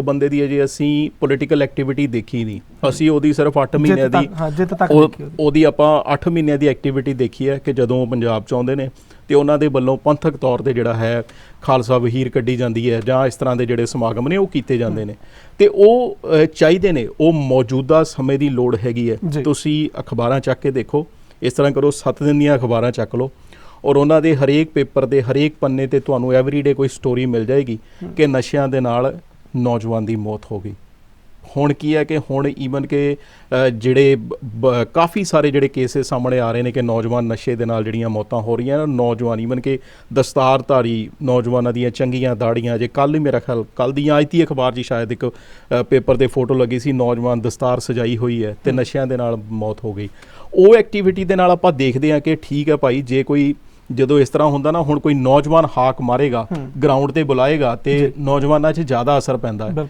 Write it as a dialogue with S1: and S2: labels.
S1: ਇੱਕ ਬੰਦੇ ਦੀ ਅਜੇ ਅਸੀਂ ਪੋਲੀਟੀਕਲ ਐਕਟੀਵਿਟੀ ਦੇਖੀ ਨਹੀਂ ਅਸੀਂ ਉਹਦੀ ਸਿਰਫ 8 ਮਹੀਨਿਆਂ
S2: ਜਿੱਤ
S1: ਦੀ
S2: ਹਾਂ ਜਿੱਤ ਤੱਕ ਉਹਦੀ।
S1: ਆਪਾਂ 8 ਮਹੀਨਿਆਂ ਦੀ ਐਕਟੀਵਿਟੀ ਦੇਖੀ ਹੈ ਕਿ ਜਦੋਂ ਉਹ ਪੰਜਾਬ ਚ ਆਉਂਦੇ ਨੇ ਤੇ ਉਹਨਾਂ ਦੇ ਵੱਲੋਂ ਪੰਥਕ ਤੌਰ ਤੇ ਜਿਹੜਾ ਹੈ ਖਾਲਸਾ ਵਹੀਰ ਕੱਢੀ ਜਾਂਦੀ ਹੈ ਜਾਂ ਇਸ ਤਰ੍ਹਾਂ ਦੇ ਜਿਹੜੇ ਸਮਾਗਮ ਨੇ ਉਹ ਕੀਤੇ ਜਾਂਦੇ ਨੇ ਤੇ ਉਹ ਚਾਹੀਦੇ ਨੇ ਉਹ ਮੌਜੂਦਾ ਸਮੇਂ ਦੀ ਲੋੜ ਹੈਗੀ। ਹੈ ਤੁਸੀਂ ਅਖਬਾਰਾਂ ਚੱਕ ਕੇ ਦੇਖੋ ਇਸ ਤਰ੍ਹਾਂ ਕਰੋ 7 ਦਿਨ ਦੀਆਂ ਅਖਬਾਰਾਂ ਚੱਕ ਲਓ ਔਰ ਉਹਨਾਂ ਦੇ ਹਰੇਕ ਪੇਪਰ ਦੇ ਹਰੇਕ ਪੰਨੇ ਤੇ ਤੁਹਾਨੂੰ ਐਵਰੀਡੇ ਕੋਈ ਸਟੋਰੀ ਮਿਲ ਜਾਏਗੀ ਕਿ ਨਸ਼ਿਆਂ ਦੇ ਨਾਲ ਨੌਜਵਾਨ ਦੀ ਮੌਤ ਹੋ ਗਈ। ਹੁਣ ਕੀ ਹੈ ਕਿ ਹੁਣ ਈਵਨ ਕਿ ਜਿਹੜੇ ਕਾਫੀ ਸਾਰੇ ਜਿਹੜੇ ਕੇਸਿਸ ਸਾਹਮਣੇ ਆ ਰਹੇ ਨੇ ਕਿ ਨੌਜਵਾਨ ਨਸ਼ੇ ਦੇ ਨਾਲ ਜਿਹੜੀਆਂ ਮੌਤਾਂ ਹੋ ਰਹੀਆਂ ਨੇ ਨੌਜਵਾਨ ਈਵਨ ਕਿ ਦਸਤਾਰਧਾਰੀ ਨੌਜਵਾਨਾਂ ਦੀਆਂ ਚੰਗੀਆਂ ਦਾੜੀਆਂ ਜੇ ਕੱਲ ਹੀ ਮੇਰਾ ਖਿਆਲ ਕੱਲ ਦੀ ਆਈ ਤੀ ਅਖਬਾਰ 'ਚ ਸ਼ਾਇਦ ਇੱਕ ਪੇਪਰ ਤੇ ਫੋਟੋ ਲੱਗੀ ਸੀ ਨੌਜਵਾਨ ਦਸਤਾਰ ਸਜਾਈ ਹੋਈ ਹੈ ਤੇ ਨਸ਼ਿਆਂ ਦੇ ਨਾਲ ਮੌਤ ਹੋ ਗਈ। ਉਹ ਐਕਟੀਵਿਟੀ ਦੇ ਨਾਲ ਆਪਾਂ ਦੇਖਦੇ ਹਾਂ ਕਿ ਠੀਕ ਹੈ ਭਾਈ ਜੇ ਕੋਈ ਜਦੋਂ ਇਸ ਤਰ੍ਹਾਂ ਹੁੰਦਾ ਨਾ ਹੁਣ ਕੋਈ ਨੌਜਵਾਨ ਹਾਕ ਮਾਰੇਗਾ। ਗਰਾਊਂਡ ਤੇ ਬੁਲਾਏਗਾ ਤੇ ਨੌਜਵਾਨਾਂ 'ਚ ਜ਼ਿਆਦਾ ਅਸਰ ਪੈਂਦਾ ਹੈ।